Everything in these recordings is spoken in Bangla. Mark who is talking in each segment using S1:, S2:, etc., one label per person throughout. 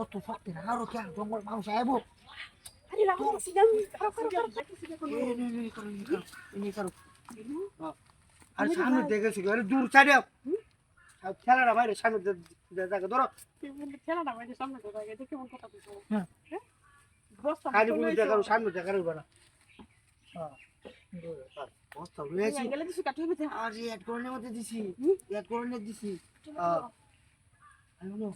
S1: অত শক্তি না আরও কেন জঙ্গল মানুষ আইবো
S2: আরে রাখো সিগাম
S1: নে, নে, করো, নে, করো, নে, করো। হ্যাঁ। আর সামনে দেখেছি আরে দূর ছাড়িয়া খেলাটা বাইরে সামনে দেখে ধরো
S2: খেলা না বাইরে সামনে আগে দেখে মন কথা দিছো
S1: হ্যাঁ।
S2: বস্তা
S1: খালি বলে দেখারো সামনে দেখারো না হ্যাঁ বস্তা রয়েছে
S2: গেলে দিছো কাটু হবে
S1: আর এড করে মধ্যে দিছি? এড করে দিছি হ্যাঁ আমি বলো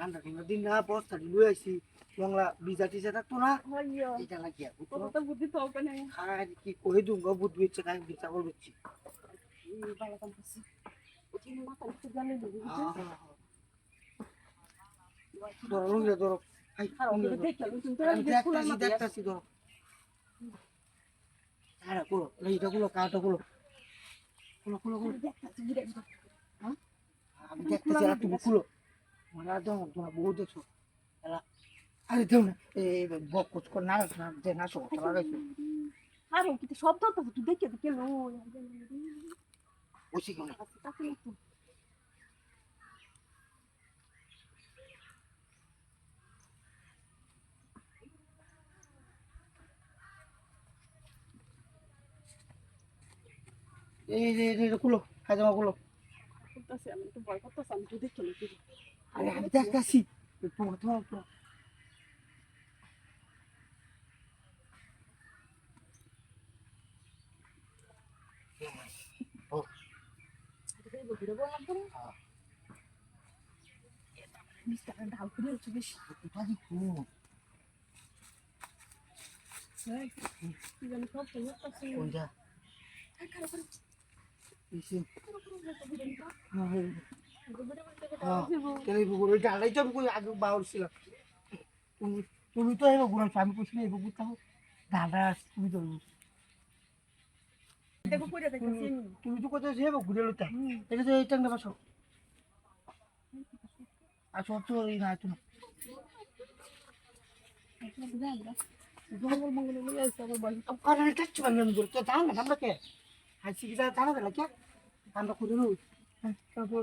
S1: ঠান্ডা ঠান্ডা দিন না বস্তা লুয়ে আইছি বাংলা বিজা টিজা থাকতো না।
S2: হইয়া
S1: এটা লাগিয়া বুঝছ
S2: কত তো বুদ্ধি তো হবে না।
S1: আর কি কই দুম গো বুদ্ধ হচ্ছে কাই বিচার করছি
S2: এই বালা কাম করছি। ওই মাথা একটু জানে দিবি
S1: ধরো লুঙ্গি ধরো। আই
S2: আর ওকে
S1: লুঙ্গি
S2: দেখে লুন তুমি
S1: আমি
S2: দেখো না
S1: দেখতাছি দেখতাছি ধরো। আরে কুলো এইটা কুলো কাটা কুলো কুলো কুলো কুলো
S2: দেখতাছি বুড়া
S1: আমি দেখতেছি আর তুমি কুলো আর দেও তোমরা বহু দেখছ আরে দেও না এই করে না যে না শো কথা লাগাইছো
S2: আর ও কিতে শব্দ তো তুই দেখে দেখে লো।
S1: বসি কেন
S2: তাকে
S1: এই রে কুলো খাজামা কুলো।
S2: করতেছি আমি একটু ভয় করতেছি আমি তো দেখে লুকি
S1: আরে আমি দেখতাছি তোমার তোমার তোমার কোনটা? হ্যাঁ।
S2: খারাপ
S1: কেন বুকুর ওইটা আড়াই তো কই আগে বাউর ছিলাম তুমি তুমি তো এবার ঘুরাচ্ছ আমি না এবার ঘুরতে হবে দাদা তুমি তো তুমি তো কোথায় যাবে ঘুরে লইতা এটা তো এইটা না বসো আর সব তো এই না তুমি
S2: আসছে আমার
S1: কি? হাসি কি জানা দিলা কে আমরা খুঁজে নই তারপর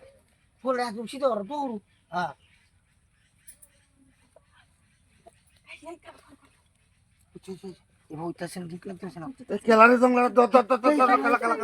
S1: না টেন
S2: তো শুতে
S1: না হ্যাঁ
S2: না
S1: দাও দৌড়ু হ্যাঁ এবার উঠতেছেন ঠিক লাগতেছে না
S3: খেলারে জঙ্গলার খেলা খেলা খেলা